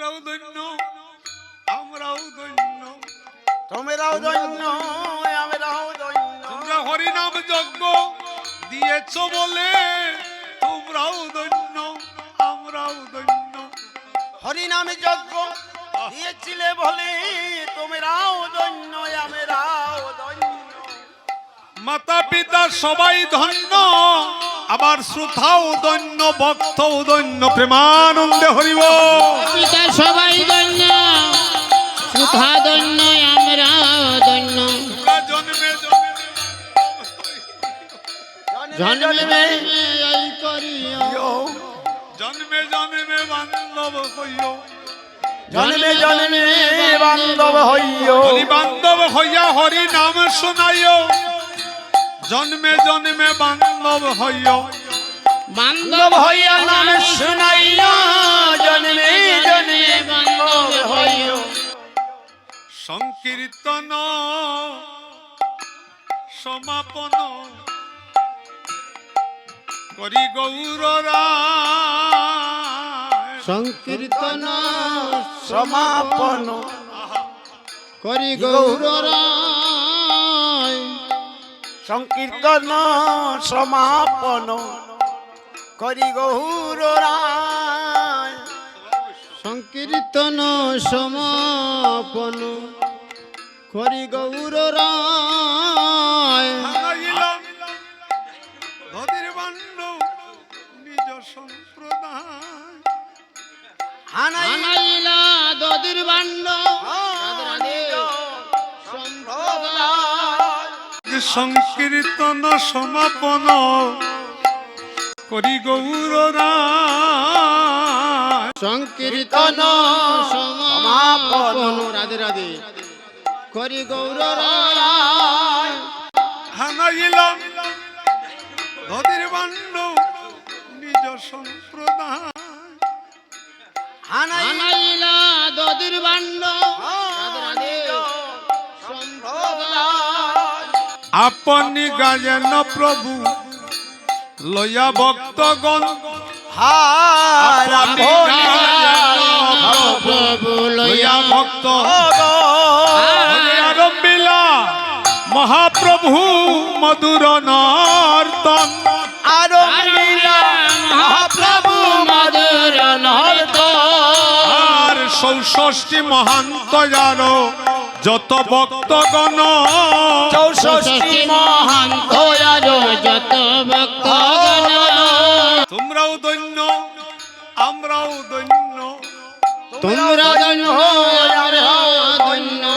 তোমরাও দৈন্য আমরাও দৈন্য তোমরাও দৈন্য আমরাও তোমরা হরিনাম যজ্ঞ দিয়েছ বলে তোমরাও দৈন্য আমরাও দৈন্য হরিনামে যজ্ঞ দিয়েছিলে বলে তোমরাও দৈন্য আমরাও দৈন্য মাতা পিতা সবাই ধন্য আবার শ্রোতাও উদন্য ভক্তও দৈন্য প্রেমানন্দে হরিব। পিতা সবাই দৈন্য সুখা দৈন্য আমরা দৈন্য। জন্মে জন্মে এই করিও। জন্মে জন্মে বান্ধব হইও। জন্মে জন্মে বান্ধব হইও। বান্ধব হইয়া হরি নাম শোনাইও। জন্মে জন্মে বান্ধব হইও। বান্ধব হইয়া নাম শুনাইয়া জন্মে জন্মে বান্ধব হইও। সংকীর্তন সমাপন করি গৌররা সংকীর্তন সমাপন করি গৌরায় সংকীর্তন সমাপন করি গৌর রায়। সংকীর্তন সমাপন করি নদীর বাণ্ড নিজ সম্প্রদায়। সংকীর্তন সমাপন। করি গৌররা সংকীর্তন সমাপন। রাধে রাধে। করি গৌরায় হানাইলাম নদীর বাণ্ড নিজ সম্প্রদায়। হানাই আনাইলা দদির বান্ড আপনি গায়েন প্রভু। লয়া ভক্তগণ প্রভু। লয়া ভক্ত মহাপ্রভু মধুর নর্তন। আরও মিলা মহাপ্রভু মধুর নর্ত আর চৌষষ্ঠী মহান্ত যার যত ভক্তগণ। চৌষষ্ঠী মহান যত ভক্ত তোমরাও দৈন্য আমরাও দৈন্য। তোমরা দৈন্য।